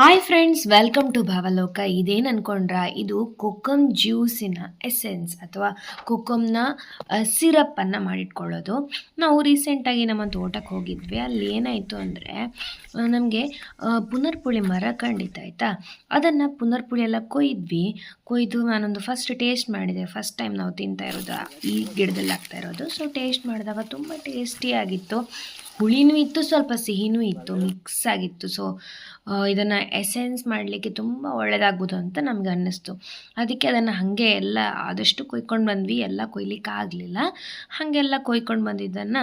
Hi friends welcome to Bhavaloka ಇದೇನು ಅನ್ಕೊಂಡ್ರ? ಇದು ಕೊಕ್ಕಮ್ ಜ್ಯೂಸಿನ ಎಸೆನ್ಸ್ ಅಥವಾ ಕೊಕ್ಕಮ್ನ ಸಿರಪ್ಪನ್ನು ಮಾಡಿಟ್ಕೊಳ್ಳೋದು. ನಾವು ರೀಸೆಂಟಾಗಿ ನಮ್ಮ ತೋಟಕ್ಕೆ ಹೋಗಿದ್ವಿ. ಅಲ್ಲಿ ಏನಾಯಿತು ಅಂದರೆ ನಮಗೆ ಪುನರ್ಪುಳಿ ಮರ ಕಂಡಿತ್ತು ಆಯಿತಾ ಅದನ್ನು ಪುನರ್ಪುಳಿ ಎಲ್ಲ ಕೊಯ್ದ್ವಿ. ಕೊಯ್ದು ನಾನೊಂದು ಫಸ್ಟ್ ಟೇಸ್ಟ್ ಮಾಡಿದೆ. ಫಸ್ಟ್ ಟೈಮ್ ನಾವು ತಿಂತಾ ಇರೋದು ಈ ಗಿಡದಲ್ಲಿ ಆಗ್ತಾ ಇರೋದು. ಸೊ ಟೇಸ್ಟ್ ಮಾಡಿದಾಗ ತುಂಬ ಟೇಸ್ಟಿಯಾಗಿತ್ತು ಹುಳಿನೂ ಇತ್ತು, ಸ್ವಲ್ಪ ಸಿಹಿನೂ ಇತ್ತು ಮಿಕ್ಸ್ ಆಗಿತ್ತು. ಸೊ ಇದನ್ನು ಎಸೆನ್ಸ್ ಮಾಡಲಿಕ್ಕೆ ತುಂಬ ಒಳ್ಳೆಯದಾಗ್ಬೋದು ಅಂತ ನಮ್ಗೆ ಅನ್ನಿಸ್ತು. ಅದಕ್ಕೆ ಅದನ್ನು ಹಾಗೆ ಎಲ್ಲ ಆದಷ್ಟು ಕೊಯ್ಕೊಂಡು ಬಂದ್ವಿ. ಎಲ್ಲ ಕೊಯ್ಲಿಕ್ಕೆ ಆಗಲಿಲ್ಲ. ಹಾಗೆಲ್ಲ ಕೊಯ್ಕೊಂಡು ಬಂದಿದ್ದನ್ನು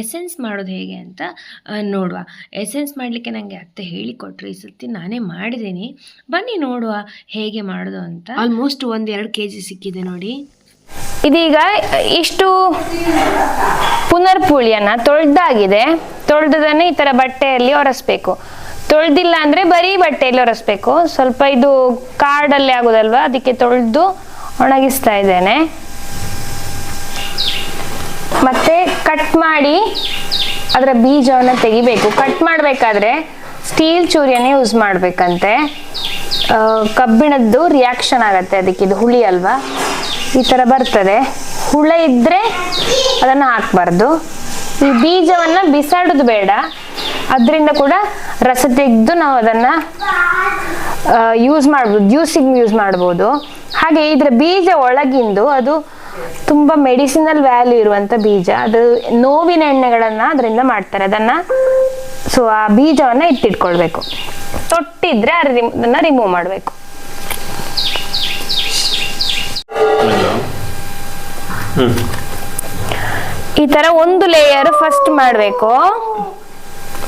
ಎಸೆನ್ಸ್ ಮಾಡೋದು ಹೇಗೆ ಅಂತ ನೋಡುವ. ಎಸೆನ್ಸ್ ಮಾಡಲಿಕ್ಕೆ ನನಗೆ ಅತ್ತೆ ಹೇಳಿಕೊಟ್ರು. ಈ ಸರ್ತಿ ನಾನೇ ಮಾಡಿದ್ದೀನಿ. ಬನ್ನಿ ನೋಡುವ ಹೇಗೆ ಮಾಡೋದು ಅಂತ. ಆಲ್ಮೋಸ್ಟ್ ಒಂದು ಎರಡು ಕೆ ಜಿ ಸಿಕ್ಕಿದೆ ನೋಡಿ. ಇದೀಗ ಇಷ್ಟು ಪುನರ್ಪುಳಿಯನ್ನ ತೊಳ್ದಾಗಿದೆ. ತೊಳ್ದದನ್ನ ಈ ತರ ಬಟ್ಟೆಯಲ್ಲಿ ಒರೆಸ್ಬೇಕು. ತೊಳ್ದಿಲ್ಲ ಅಂದ್ರೆ ಬರೀ ಬಟ್ಟೆಯಲ್ಲಿ ಒರೆಸ್ಬೇಕು. ಸ್ವಲ್ಪ ಇದು ಕಾರ್ಡಲ್ಲಿ ಆಗೋದಲ್ವಾ? ಅದಕ್ಕೆ ತೊಳೆದು ಒಣಗಿಸ್ತಾ ಇದ್ದೇನೆ. ಮತ್ತೆ ಕಟ್ ಮಾಡಿ ಅದರ ಬೀಜವನ್ನು ತೆಗಿಬೇಕು. ಕಟ್ ಮಾಡಬೇಕಾದ್ರೆ ಸ್ಟೀಲ್ ಚೂರಿಯನ್ನೇ ಯೂಸ್ ಮಾಡಬೇಕಂತೆ. ಕಬ್ಬಿಣದ್ದು ರಿಯಾಕ್ಷನ್ ಆಗತ್ತೆ. ಅದಕ್ಕೆ ಇದು ಹುಳಿ ಅಲ್ವಾ? ಈ ತರ ಬರ್ತದೆ. ಹುಳ ಇದ್ದರೆ ಅದನ್ನ ಹಾಕ್ಬಾರ್ದು. ಈ ಬೀಜವನ್ನ ಬಿಸಾಡೋದು ಬೇಡ. ಅದರಿಂದ ಕೂಡ ರಸ ತೆಗೆದು ನಾವು ಅದನ್ನ ಯೂಸ್ ಮಾಡ್ಬೋದು ಜ್ಯೂಸಿಗೆ ಯೂಸ್ ಮಾಡ್ಬೋದು. ಹಾಗೆ ಇದರ ಬೀಜ ಒಳಗಿಂದು ಅದು ತುಂಬಾ ಮೆಡಿಸಿನಲ್ ವ್ಯಾಲ್ಯೂ ಇರುವಂತ ಬೀಜ. ಅದು ನೋವಿನ ಎಣ್ಣೆಗಳನ್ನ ಅದರಿಂದ ಮಾಡ್ತಾರೆ. ಅದನ್ನ ಸೊ ಆ ಬೀಜವನ್ನ ಇಟ್ಟಿಟ್ಕೊಳ್ಬೇಕು. ತೊಟ್ಟಿದ್ರೆ ಅದನ್ನ ರಿಮೂವ್ ಮಾಡಬೇಕು. ಈ ತರ ಒಂದು ಲೇಯರ್ ಫಸ್ಟ್ ಮಾಡಬೇಕು.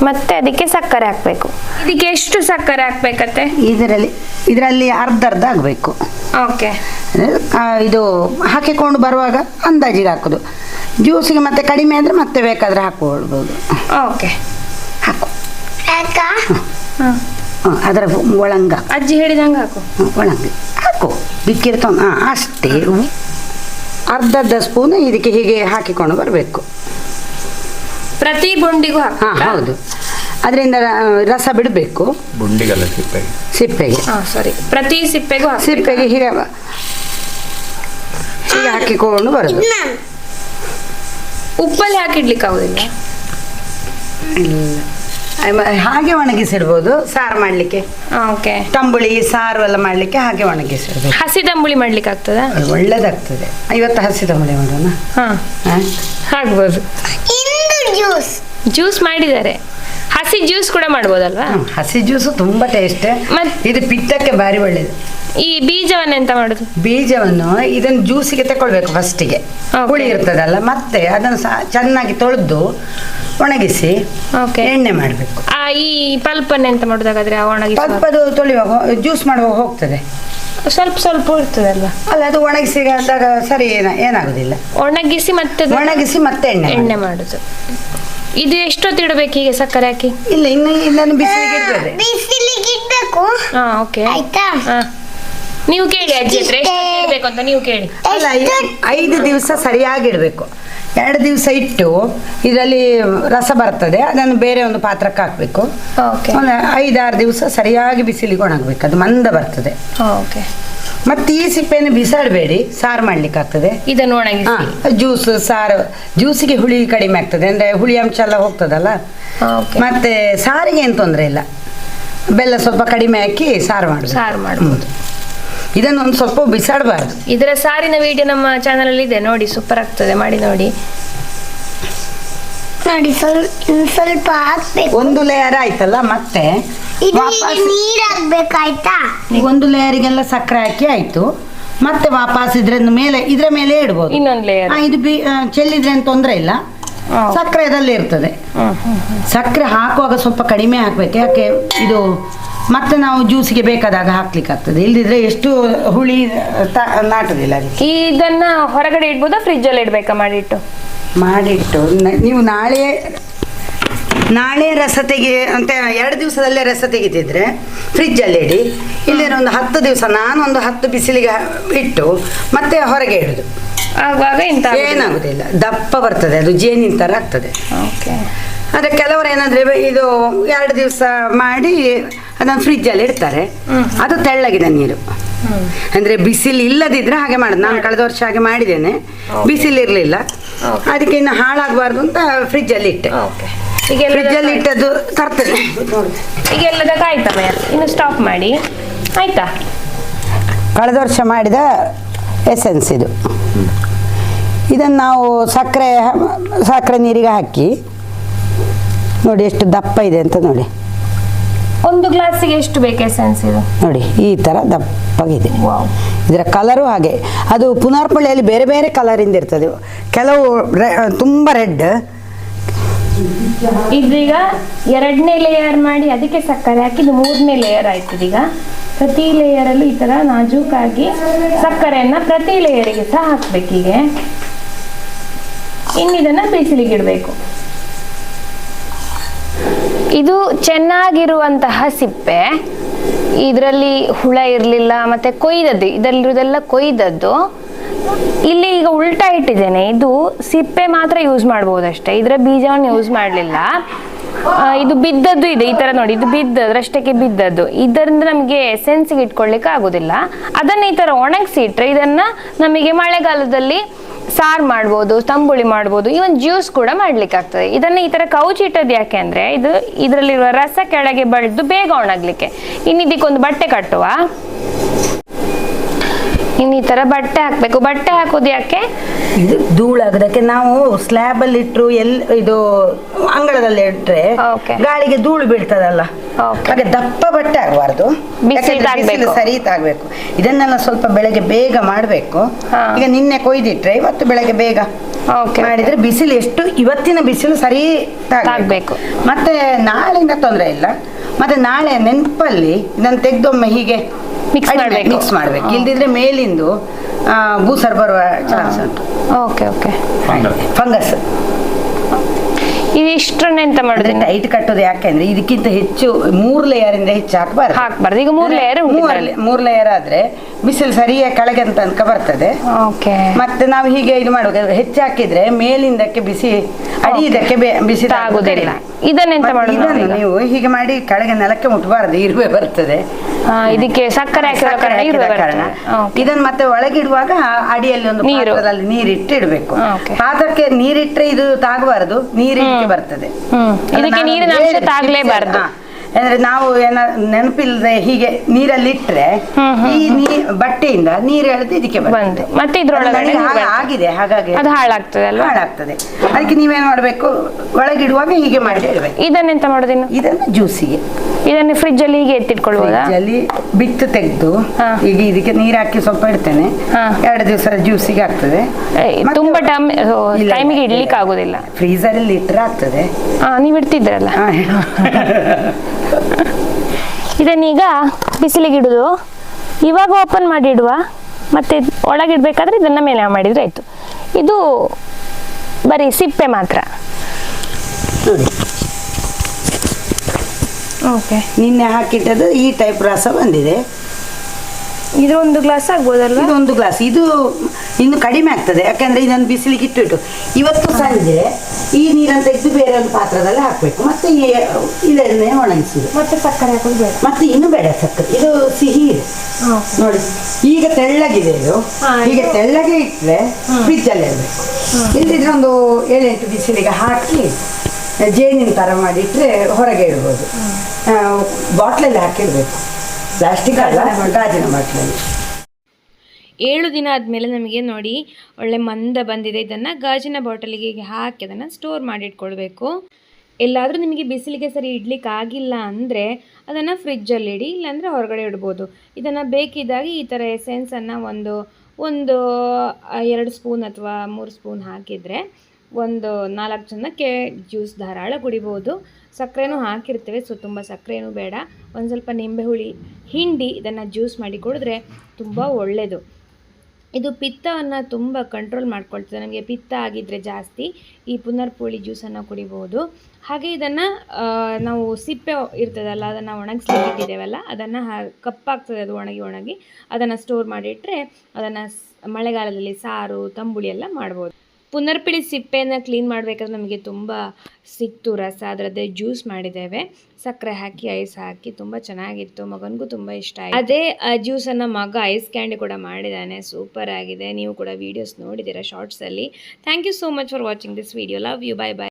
ಮತ್ತೆ ಅದಕ್ಕೆ ಸಕ್ಕರೆ ಹಾಕ್ಬೇಕು. ಇದಕ್ಕೆ ಎಷ್ಟು ಸಕ್ಕರೆ ಹಾಕ್ಬೇಕತ್ತೆ? ಇದರಲ್ಲಿ ಇದರಲ್ಲಿ ಅರ್ಧ ಅರ್ಧ ಆಗಬೇಕು ಓಕೆ ಇದು ಹಾಕಿಕೊಂಡು ಬರುವಾಗ ಅಂದಾಜಿಗೆ ಹಾಕೋದು. ಜ್ಯೂಸಿಗೆ ಮತ್ತೆ ಕಡಿಮೆ ಅಂದ್ರೆ ಮತ್ತೆ ಬೇಕಾದರೆ ಹಾಕೊಳ್ಬೋದು. ಓಕೆ ಹಾಕು. ಅದರ ಒಳಂಗ ಅಜ್ಜಿ ಹೇಳಿದಂಗೆ ಹಾಕು. ಒಳಂಗ. ಹಾಕು. ಬಿಕ್ಕಿರ್ತ ಹಾಂ ಅಷ್ಟೇ. ಅರ್ಧ ಅರ್ಧ ಸ್ಪೂನ್ ಇದಕ್ಕೆ ಹೀಗೆ ಹಾಕಿಕೊಂಡು ಬರಬೇಕು. ಪ್ರತಿ ಬುಂಡಿಗೂ ಹಾಂ ಹೌದು. ಅದರಿಂದ ರಸ ಬಿಡಬೇಕು. ಬುಂಡಿಗಲ್ಲ ಸಿಪ್ಪೆಗೆ. ಸಿಪ್ಪೆಗೆ. ಹಾ ಸಾರಿ. ಪ್ರತಿ ಸಿಪ್ಪೆಗೂ ಹಾಕು ಸಿಪ್ಪೆಗೆ ಹೀಗೆ ಹೀಗೆ ಹಾಕಿಕೊಂಡು ಬರೋದು ಉಪ್ಪಲ್ಲಿ ಹಾಕಿಡ್ಲಿಕ್ಕೆ ಆಗೋದಿಲ್ಲ ಇಲ್ಲ. ಹಾಗೆ ಒಣಗಿಸಿಡ್ಬೋದು ಸಾರು ಮಾಡಲಿಕ್ಕೆ. ಓಕೆ. ತಂಬುಳಿ ಸಾರು ಎಲ್ಲ ಮಾಡಲಿಕ್ಕೆ ಹಾಗೆ ಒಣಗಿಸಿಡ್ಬೇಕು ಹಸಿ ತಂಬುಳಿ ಮಾಡ್ಲಿಕ್ಕೆ ಆಗ್ತದ? ಒಳ್ಳೇದಾಗ್ತದೆ. ಇವತ್ತು ಹಸಿ ತಂಬುಳಿ ಮಾಡೋಣ. ಹಾ. ಹಾ? ಆಗ್ಬೋದು. ಜ್ಯೂಸ್. ಮಾಡಿದ್ದಾರೆ. ಹಸಿ ಜ್ಯೂಸ್ ಕೂಡ ಮಾಡ್ಬೋದಲ್ವಾ? ಹಸಿ ಜ್ಯೂಸು ತುಂಬ ಟೇಸ್ಟ್. ಇದು ಪಿತ್ತಕ್ಕೆ ಭಾರಿ ಒಳ್ಳೇದು. ಈ ಬೀಜವನ್ನ ಎಂತ ಮಾಡುದು? ಬೀಜವನ್ನು ಇದನ್ನು ಜ್ಯೂಸಿಗೆ ತಗೊಳ್ಬೇಕು ಫಸ್ಟಿಗೆ. ಹುಳಿ ಇರ್ತದಲ್ಲ ಮತ್ತೆ ಅದನ್ನು ಸಹ ಚೆನ್ನಾಗಿ ತೊಳೆದು ಒಣಗಿಸಿ. ಎಣ್ಣೆ ಮಾಡಬೇಕು. ಆ ಈ ಪಲ್ಪನ್ನ ಎಂತ ಮಾಡುದಾಗಾದ್ರೆ ಒಣಗಿಸಿ ಪಲ್ಪದು ತೊಳೆಯುವಾಗ ಜ್ಯೂಸ್ ಮಾಡುವಾಗ ಹೋಗ್ತದೆ. ಸ್ವಲ್ಪ ಸ್ವಲ್ಪ ಇರ್ತದಲ್ಲ? ಅಲ್ಲ ಅದು ಒಣಗಿಸಿ ಅಂದಾಗ ಸರಿ ಏನ ಏನಾಗುದಿಲ್ಲ. ಒಣಗಿಸಿ ಮತ್ತೆ ಅದು ಒಣಗಿಸಿ ಮತ್ತೆ ಎಣ್ಣೆ ಎಣ್ಣೆ ಮಾಡುದು. ಇದು ಎಷ್ಟೊತ್ತು ಇಡಬೇಕು ಈಗ ಸಕ್ಕರೆ ಹಾಕಿ? ಇಲ್ಲ ಇನ್ನು ಇದನ್ನು ಬಿಸಿಲಿಗೆ ಇರ್ತದೆ ಬಿಸಿಲಿಗೆ ಇಡಬೇಕು. ಹಾ ಓಕೆ ಆಯ್ತಾ? ಹಾ ನೀವು ಕೇಳಿ ಅಜ್ಜಿ ಹತ್ರ ಎಷ್ಟು ಇಡಬೇಕು ಅಂತ ನೀವು ಕೇಳಿ. ಅಲ್ಲ ಐ- ಐದು ದಿವಸ ಸರಿಯಾಗಿ ಇಡಬೇಕು. ಎರಡು ದಿವಸ ಇಟ್ಟು ಇದರಲ್ಲಿ ರಸ ಬರ್ತದೆ ಅದನ್ನು ಬೇರೆ ಒಂದು ಪಾತ್ರಕ್ಕೆ ಹಾಕಬೇಕು. ಓಕೆ ಒಂದು ಐದಾರು ದಿವಸ ಸರಿಯಾಗಿ ಬಿಸಿಲಿಗೆ ಒಣಗಬೇಕು ಅದು ಮಂದ ಬರ್ತದೆ. ಓಕೆ ಮತ್ತೆ ಈ ಸಿಪ್ಪೆಯನ್ನು ಬಿಸಾಡಬೇಡಿ ಸಾರು ಮಾಡ್ಲಿಕ್ಕೆ ಆಗ್ತದೆ. ಇದನ್ನು ಒಣಗಿಸಿ. ಜ್ಯೂಸ್ ಸಾರು ಜ್ಯೂಸಿಗೆ ಹುಳಿ ಕಡಿಮೆ ಆಗ್ತದೆ ಅಂದ್ರೆ ಹುಳಿ ಅಂಶ ಎಲ್ಲ ಹೋಗ್ತದಲ್ಲ. ಓಕೆ ಮತ್ತೆ ಸಾರಿಗೆ ಏನು ತೊಂದರೆ ಇಲ್ಲ. ಬೆಲ್ಲ ಸ್ವಲ್ಪ ಕಡಿಮೆ ಹಾಕಿ ಸಾರು ಮಾಡುದು ಸಾರು ಮಾಡ್ಬೋದು. ಇದನ್ನು ಒಂದು ಸ್ವಲ್ಪ ಬಿಸಾಡಬಾರ್ದು. ಇದರ ಸಾರಿನ ವಿಡಿಯೋ ನಮ್ಮ ಚಾನಲ್ ಅಲ್ಲಿ ಇದೆ. ನೋಡಿ ಸೂಪರ್ ಆಗ್ತದೆ. ಮಾಡಿ ನೋಡಿ. ನೋಡಿ ಸ್ವಲ್ಪ ಇನ್ನು ಸ್ವಲ್ಪ ಹಾಕ್ಬೇಕು. ಒಂದು ಲೇಯರ್ ಆಯ್ತಲ್ಲ ಮತ್ತೆ? ಇದು ವಾಪಸ್ ನೀರ್ ಹಾಕ್ಬೇಕಾಯ್ತಾ? ಈಗ ಒಂದು ಲೇಯರಿಗೆಲ್ಲ ಸಕ್ಕರೆ ಹಾಕಿ ಆಯ್ತು. ಮತ್ತೆ ವಾಪಸ್ ಇದ್ರ ಮೇಲೆ ಇದ್ರ ಮೇಲೆ ಇಡ್ಬೋದು. ಇನ್ನೊಂದು ಲೇಯರ್ ಆ, ಇದು ಬಿ- ಆ, ಚೆಲ್ಲಿದ್ರೆ ಏನು ತೊಂದರೆ ಇಲ್ಲ. ಸಕ್ಕರೆ ಅದಲ್ಲೇ ಇರ್ತದೆ ಸಕ್ಕರೆ ಹಾಕುವಾಗ ಸ್ವಲ್ಪ ಕಡಿಮೆ ಹಾಕ್ಬೇಕು ಯಾಕೆ? ಇದು ಮತ್ತೆ ನಾವು ಜ್ಯೂಸಿಗೆ ಬೇಕಾದಾಗ ಹಾಕ್ಲಿಕ್ಕೆ ಆಗ್ತದೆ ಇಲ್ದಿದ್ರೆ ಎಷ್ಟು ಹುಳಿ ತ- ನಾಟುದಿಲ್ಲ ಅದಕ್ಕೆ ಇದನ್ನ ಹೊರಗಡೆ ಇಡ್ಬೋದಾ ಫ್ರಿಜ್ ಅಲ್ಲಿ ಇಡ್ಬೇಕಾ ಮಾಡಿಟ್ಟು? ಮಾಡಿಟ್ಟು. ನ- ನೀವು ನಾಳೆ ನಾಳೆ ರಸ ತೆಗಿ ಅಂತ ಎರಡು ದಿವಸದಲ್ಲೇ ರಸ ತೆಗಿತಿದ್ರೆ ಫ್ರಿಜ್ಜಲ್ಲಿ ಇಡಿ. ಇಲ್ಲಿ ಒಂದು ಹತ್ತು ದಿವಸ ನಾನು ಒಂದು ಹತ್ತು ಬಿಸಿಲಿಗೆ ಇಟ್ಟು ಮತ್ತೆ ಹೊರಗೆ ಇಡುದು. ಆಗುವಾಗ ಇಂತ ಏನಾಗುದಿಲ್ಲ. ದಪ್ಪ ಬರ್ತದೆ ಅದು ಜೇನಿನ ಥರ ಆಗ್ತದೆ. ಓಕೆ. ಆದರೆ ಕೆಲವರು ಏನಂದ್ರೆ ಇದು ಎರಡು ದಿವಸ ಮಾಡಿ ಅದನ್ನು ಫ್ರಿಜ್ಜಲ್ಲಿ ಇಡ್ತಾರೆ. ಅದು ತೆಳ್ಳಗಿದೆ ನೀರು. ಅಂದ್ರೆ ಬಿಸಿಲು ಇಲ್ಲದಿದ್ರೆ ಹಾಗೆ ಮಾಡುದು. ನಾನು ಕಳೆದ ವರ್ಷ ಹಾಗೆ ಮಾಡಿದ್ದೇನೆ. ಬಿಸಿಲು ಇರಲಿಲ್ಲ. ಅದಕ್ಕೆ ಇನ್ನು ಹಾಳಾಗಬಾರ್ದು ಅಂತ ಫ್ರಿಜ್ಜಲ್ಲಿ ಇಟ್ಟೆ. ಫ್ರಿಜ್ಜಲ್ಲಿ ಇಟ್ಟದ್ದು ತರ್ತೇನೆ. ಆಯ್ತಾ ಮೇಯ ಇನ್ನು ಸ್ಟಾಪ್ ಮಾಡಿ. ಆಯ್ತಾ? ಕಳೆದ ವರ್ಷ ಮಾಡಿದ ಎಸೆನ್ಸ್ ಇದು. ಇದನ್ನು ನಾವು ಸಕ್ಕರೆ ಸಕ್ಕರೆ ನೀರಿಗೆ ಹಾಕಿ. ನೋಡಿ ಎಷ್ಟು ದಪ್ಪ ಇದೆ ಅಂತ ನೋಡಿ. ಒಂದು ಗ್ಲಾಸಿಗೆ ಎಷ್ಟು ಬೇಕು ಎಸೆನ್ಸ್ ಇದು? ನೋಡಿ ಈ ಥರ ದಪ್ಪಗಿದೆ. ಇದರ ಕಲರು ಹಾಗೆ. ಅದು ಪುನರ್ಪಳ್ಳಿಯಲ್ಲಿ ಬೇರೆ ಬೇರೆ ಕಲರಿಂದ ಇರ್ತದೆ. ಕೆಲವು ತುಂಬಾ ರೆಡ್ ಇದೀಗ ಎರಡನೇ ಲೇಯರ್ ಮಾಡಿ ಅದಕ್ಕೆ ಸಕ್ಕರೆ ಹಾಕಿ ಇದು ಮೂರನೇ ಲೇಯರ್ ಆಯ್ತು ಇದೀಗ. ಪ್ರತಿ ಲೇಯರಲ್ಲೂ ಈ ತರ ನಾಜೂಕಾಗಿ ಸಕ್ಕರೆಯನ್ನ ಪ್ರತಿ ಲೇಯರಿಗೆ ಸಹ ಹಾಕ್ಬೇಕೀಗೆ ಇನ್ನಿದನ್ನ ಬಿಸಿಲಿಗೆ ಇಡಬೇಕು. ಇದು ಚೆನ್ನಾಗಿರುವಂತಹ ಸಿಪ್ಪೆ. ಇದರಲ್ಲಿ ಹುಳ ಇರಲಿಲ್ಲ, ಮತ್ತೆ ಕೊಯ್ದದ್ದು ಇದರಲ್ಲಿರೋದೆಲ್ಲ ಕೊಯ್ದದ್ದು. ಇಲ್ಲಿ ಈಗ ಉಲ್ಟಾ ಇಟ್ಟಿದ್ದೇನೆ. ಇದು ಸಿಪ್ಪೆ ಮಾತ್ರ ಯೂಸ್ ಮಾಡ್ಬೋದಷ್ಟೇ. ಇದರ ಬೀಜವನ್ನು ಯೂಸ್ ಮಾಡಲಿಲ್ಲ. ಇದು ಬಿದ್ದದ್ದು ಇದೆ, ಈ ತರ ನೋಡಿ. ಇದು ಬಿದ್ದದ್ದು, ಅಷ್ಟಕ್ಕೆ ಬಿದ್ದದ್ದು. ಇದರಿಂದ ನಮಗೆ ಸೆನ್ಸ್ಗೆ ಇಟ್ಕೊಳ್ಳಿಕ್ಕೆ ಆಗೋದಿಲ್ಲ. ಅದನ್ನ ಈ ತರ ಒಣಗಿಸಿ ಇಟ್ರೆ ಇದನ್ನ ನಮಗೆ ಮಳೆಗಾಲದಲ್ಲಿ ಸಾರು ಮಾಡ್ಬೋದು, ತಂಬುಳಿ ಮಾಡ್ಬೋದು ಇವನ್ ಜ್ಯೂಸ್ ಕೂಡ ಮಾಡ್ಲಿಕ್ಕೆ ಆಗ್ತದೆ ಇದನ್ನ ಈ ತರ ಕೌಚಿ ಇಟ್ಟದ್ದು ಯಾಕೆ ಅಂದ್ರೆ, ಇದು ಇದರಲ್ಲಿರುವ ರಸ ಕೆಳಗೆ ಬಳಿದು ಬೇಗ ಒಣಗ್ಲಿಕ್ಕೆ. ಇನ್ನು ಇದಕ್ಕೊಂದು ಬಟ್ಟೆ ಕಟ್ಟುವ. ಇನ್ನು ಈ ತರ ಬಟ್ಟೆ ಹಾಕ್ಬೇಕು. ಬಟ್ಟೆ ಹಾಕೋದು ಯಾಕೆ? ಇದು ಧೂಳಾಗದಕ್ಕೆ ನಾವು ಸ್ಲ್ಯಾಬ್ ಅಲ್ಲಿ ಇಟ್ಟರು ಎಲ್ ಇದು ಅಂಗಳದಲ್ಲಿ ಇಟ್ರೆ. ಗಾಳಿಗೆ ಧೂಳು ಬೀಳ್ತದಲ್ಲ. ಹಾಗೆ ದಪ್ಪ ಬಟ್ಟೆ ಆಗಬಾರ್ದು. ಸರಿ ಆಗ್ಬೇಕು ಇದನ್ನೆಲ್ಲ ಸ್ವಲ್ಪ ಬೆಳಗ್ಗೆ ಬೇಗ ಮಾಡಬೇಕು. ಈಗ ನಿನ್ನೆ ಕೊಯ್ದಿಟ್ರೆ ಇವತ್ತು ಬೆಳಗ್ಗೆ ಬೇಗ. ಮಾಡಿದ್ರೆ ಬಿಸಿಲು ಎಷ್ಟು? ಇವತ್ತಿನ ಬಿಸಿಲು ಸರಿ ತಾಗ್ಬೇಕು. ಮತ್ತೆ ನಾಳೆಯಿಂದ ತೊಂದರೆ ಇಲ್ಲ. ಮತ್ತೆ ನಾಳೆ ನೆನಪಲ್ಲಿ ಇದನ್ನು ತೆಗೆದೊಮ್ಮೆ ಹೀಗೆ Mix ಮಾಡಬೇಕು. ಮಿಕ್ಸ್ ಮಾಡ್ಬೇಕು. ಇಲ್ದಿದ್ರೆ ಮೇಲಿಂದು ಆ, ಬೂಸರ್ ಬರುವ ಚಾನ್ಸ್ ಉಂಟು. Okay okay. ಫಂಗಸ್ ಇದಿಷ್ಟನ್ನ ಎಂತ ಮಾಡುದು? ಟೈಟ್ ಕಟ್ಟೋದು ಯಾಕೆಂದ್ರೆ ಇದಕ್ಕಿಂತ ಹೆಚ್ಚು ಮೂರ್ ಲೇಯರ್ ಇಂದ ಹೆಚ್ಚು ಹಾಕಬಾರ್ದು ಹಾಕ್ಬಾರ್ದು. ಈಗ ಮೂರ್ ಲೇಯರ್ ಮೂರ್ ಲೇಯರ್ ಆದ್ರೆ ಬಿಸಿಲು ಸರಿಯಾಗಿ ಕೆಳಗೆ ಅಂತ ತನಕ ಬರ್ತದೆ. ಓಕೆ. ಮತ್ತೆ ನಾವು ಹೀಗೆ ಇದು ಮಾಡುವಾಗ ಹೆಚ್ಚು ಹಾಕಿದ್ರೆ ಮೇಲಿಂದಕ್ಕೆ ಬಿಸಿ ಅಡಿ ಇದಕ್ಕೆ ಬಿಸಿ ಆಗುದಿಲ್ಲ. ಇದನ್ನ ಇದನ್ನೆಂತ ಮಾಡುದು ನೀವು ಹೀಗೆ ಮಾಡಿ ಕೆಳಗೆ ನೆಲಕ್ಕೆ ಮುಟ್ಟಬಾರದು ಇರುವೆ ಬರ್ತದೆ. ಇದಕ್ಕೆ ಸಕ್ಕರೆ ಕಾರಣ ಇರುವೆ ಕಾರಣ ಬರ್ತದೆ. ಇದನ್ನ ಮತ್ತೆ ಒಳಗಿಡುವಾಗ ಅಡಿಯಲ್ಲಿ ಒಂದು ನೀರು. ಪಾತ್ರದಲ್ಲಿ ನೀರಿಟ್ಟು ಇಡಬೇಕು okay. ಪಾತ್ರಕ್ಕೆ ನೀರಿಟ್ರೆ ಇದು ತಾಗಬಾರದು ನೀರಿಟ್ಟು ಬರ್ತದೆ ಹ್ಮ್. ಇದಕ್ಕೆ ನೀರಿನ ಅಂಶ ತಾಗ್ಲೇಬಾರ್ದು. ಹಾ. ಅಂದ್ರೆ ನಾವು ಏನ ನೆನಪಿಲ್ಲದೆ ಹೀಗೆ ನೀರಲ್ಲಿ ಇಟ್ರೆ ಈ ನೀ ಬಟ್ಟೆಯಿಂದ ನೀರು ಎಳೆದು ಇದಕ್ಕೆ. ಬಂದು. ಮತ್ತೆ ಇದ್ರೊಳಗಡೆ ನೀರು. ಆಗಿದೆ ಹಾಗಾಗಿ ಅದು ಹಾಳಾಗ್ತದೆ ಅಲ್ವಾ? ಹಾಳಾಗ್ತದೆ. ಅದಕ್ಕೆ ನೀವೇನ್ ಮಾಡ್ಬೇಕು? ಒಳಗಿಡುವಾಗ ಹೀಗೆ ಮಾಡಿ ಇಡಬೇಕು. ಇದನ್ನೆಂತ ಮಾಡೋದಿನ್ನು ಇದನ್ನ ಜ್ಯೂಸಿಗೆ. ಇದನ್ನ ಫ್ರಿಜ್ ಅಲ್ಲಿ ಹೀಗೆ ಎತ್ತಿಟ್ಕೊಳ್ಬೋದಾ? ಫ್ರಿಜ್ಜಲ್ಲಿ ಬಿತ್ತು ತೆಗೆದು. ಈಗ ಇದಕ್ಕೆ ನೀರು ಹಾಕಿ ಸ್ವಲ್ಪ ಇಡ್ತೇನೆ. ಎರಡು ದಿವಸ ಜ್ಯೂಸಿಗೆ ಆಗ್ತದೆ. ತುಂಬಾ ಟೈಮ್ ಟೈಮಿಗೆ ಇಡ್ಲಿಕ್ಕೆ ಆಗುದಿಲ್ಲ ಫ್ರೀಸರ್ ಅಲ್ಲಿ ಇಟ್ಟರೆ ಆಗ್ತದೆ. ಹಾ ನೀವು ಇಡ್ತಿದ್ರಲ್ಲ. ಇದನ್ನೀಗ ಬಿಸಿಲಿಗೆ ಇಡುದು ಇವಾಗ ಓಪನ್ ಮಾಡಿ ಇಡುವ ಮತ್ತೆ ಒಳಗಿಡ್ಬೇಕಾದ್ರೆ ಇದನ್ನ ಮೇಲೆ ಮಾಡಿದ್ರೆ ಆಯ್ತು. ಇದು ಬರೀ ಸಿಪ್ಪೆ ಮಾತ್ರ. ಓಕೆ ನಿನ್ನೆ ಹಾಕಿಟ್ಟದ್ದು ಈ ಟೈಪ್ ರಸ ಬಂದಿದೆ. ಇದು ಒಂದು ಗ್ಲಾಸ್ ಆಗ್ಬೋದಲ್ಲ ಇದು ಒಂದು ಗ್ಲಾಸ್. ಇದು ಇನ್ನು ಕಡಿಮೆ ಆಗ್ತದೆ. ಯಾಕಂದ್ರೆ ಇದನ್ನು ಬಿಸಿಲಿಗೆ ಇಟ್ಟು ಇವತ್ತು ಸಂಜೆ ಈ ನೀರನ್ನು ತೆಗೆದು ಬೇರೆ ಒಂದು ಪಾತ್ರದಲ್ಲಿ ಹಾಕಬೇಕು. ಮತ್ತೆ ಈ ಇದನ್ನೇ ಒಣಗಿಸುದು. ಮತ್ತೆ ಸಕ್ಕರೆ ಹಾಕೋದು ಬೇಡ. ಮತ್ತೆ ಇನ್ನು ಬೇಡ ಸಕ್ಕರೆ. ಇದು ಸಿಹಿ ಇದೆ. ನೋಡಿ ಈಗ ತೆಳ್ಳಗಿದೆ ಇದು. ಈಗ ತೆಳ್ಳಗೆ ಇಟ್ಟರೆ ಫ್ರಿಜ್ ಅಲ್ಲಿ ಇರಬೇಕು. ಇಲ್ಲದಿದ್ರೆ ಒಂದು ಏಳೆಂಟು ಬಿಸಿಲಿಗೆ ಹಾಕಿ ಜೇನಿನ ಥರ ಮಾಡಿಟ್ರೆ ಹೊರಗೆ ಇಡ್ಬೋದು ಬಾಟ್ಲಲ್ಲಿ ಹಾಕಿಡ್ಬೇಕು ಪ್ಲಾಸ್ಟಿಕ್ ಅಲ್ಲ ಗಾಜಿನ ಬಾಟ್ಲಲ್ಲಿ ಏಳು ದಿನ ಆದಮೇಲೆ ನಮಗೆ ನೋಡಿ ಒಳ್ಳೆ ಮಂದ ಬಂದಿದೆ. ಇದನ್ನು ಗಾಜಿನ ಬಾಟಲಿಗೆ ಹಾಕಿ ಅದನ್ನು ಸ್ಟೋರ್ ಮಾಡಿಟ್ಕೊಳ್ಬೇಕು ಎಲ್ಲಾದರೂ ನಿಮಗೆ ಬಿಸಿಲಿಗೆ ಸರಿ ಇಡ್ಲಿಕ್ಕೆ ಆಗಿಲ್ಲ ಅಂದರೆ ಅದನ್ನು ಫ್ರಿಜ್ಜಲ್ಲಿ ಇಡಿ ಇಲ್ಲಾಂದರೆ ಹೊರಗಡೆ ಇಡ್ಬೋದು. ಇದನ್ನು ಬೇಕಿದ್ದಾಗಿ ಈ ಥರ ಎಸೆನ್ಸನ್ನು ಒಂದು ಒಂದು ಎರಡು ಸ್ಪೂನ್ ಅಥವಾ ಮೂರು ಸ್ಪೂನ್ ಹಾಕಿದರೆ ಒಂದು ನಾಲ್ಕು ಜನಕ್ಕೆ ಜ್ಯೂಸ್ ಧಾರಾಳ ಕುಡಿಬೋದು. ಸಕ್ಕರೆನೂ ಹಾಕಿರ್ತೇವೆ, ಸೊ ತುಂಬ ಸಕ್ಕರೆನೂ ಬೇಡ. ಒಂದು ಸ್ವಲ್ಪ ನಿಂಬೆ ಹುಳಿ, ಹಿಂಡಿ ಇದನ್ನು ಜ್ಯೂಸ್ ಮಾಡಿ ಕುಡಿದ್ರೆ ತುಂಬ ಒಳ್ಳೆಯದು ಇದು ಪಿತ್ತವನ್ನು ತುಂಬ ಕಂಟ್ರೋಲ್ ಮಾಡ್ಕೊಳ್ತದೆ. ನಮಗೆ ಪಿತ್ತ ಆಗಿದ್ದರೆ ಜಾಸ್ತಿ ಈ ಪುನರ್ಪೂಳಿ ಜ್ಯೂಸನ್ನು ಕುಡಿಬೋದು. ಹಾಗೆ ಇದನ್ನು ನಾವು ಸಿಪ್ಪೆ ಇರ್ತದಲ್ಲ, ಅದನ್ನು ಒಣಗಿಸ್ಲಿಕ್ಕೆ ಇಟ್ಟಿದ್ದೇವಲ್ಲ, ಅದನ್ನು ಕಪ್ಪಾಗ್ತದೆ ಅದು ಒಣಗಿ ಒಣಗಿ. ಅದನ್ನು ಸ್ಟೋರ್ ಮಾಡಿಟ್ಟರೆ ಅದನ್ನು ಮಳೆಗಾಲದಲ್ಲಿ ಸಾರು, ತಂಬುಳಿ ಎಲ್ಲ ಮಾಡ್ಬೋದು. ಪುನರ್ಪಿಳಿ ಸಿಪ್ಪೆಯನ್ನು ಕ್ಲೀನ್ ಮಾಡಬೇಕಾದ್ರೆ ನಮಗೆ ತುಂಬ ಸಿಕ್ತು ರಸ. ಅದರದ್ದೇ ಜ್ಯೂಸ್ ಮಾಡಿದ್ದೇವೆ. ಸಕ್ಕರೆ ಹಾಕಿ, ಐಸ್ ಹಾಕಿ ತುಂಬ ಚೆನ್ನಾಗಿತ್ತು. ಮಗನಿಗೂ ತುಂಬ ಇಷ್ಟ ಆಯಿತು. ಅದೇ ಜ್ಯೂಸನ್ನು ಮಗ ಐಸ್ ಕ್ಯಾಂಡಿ ಕೂಡ ಮಾಡಿದ್ದಾನೆ. ಸೂಪರ್ ಆಗಿದೆ. ನೀವು ಕೂಡ ವೀಡಿಯೋಸ್ ನೋಡಿದ್ದೀರಾ ಶಾರ್ಟ್ಸಲ್ಲಿ thank you so much for watching this video love you bye bye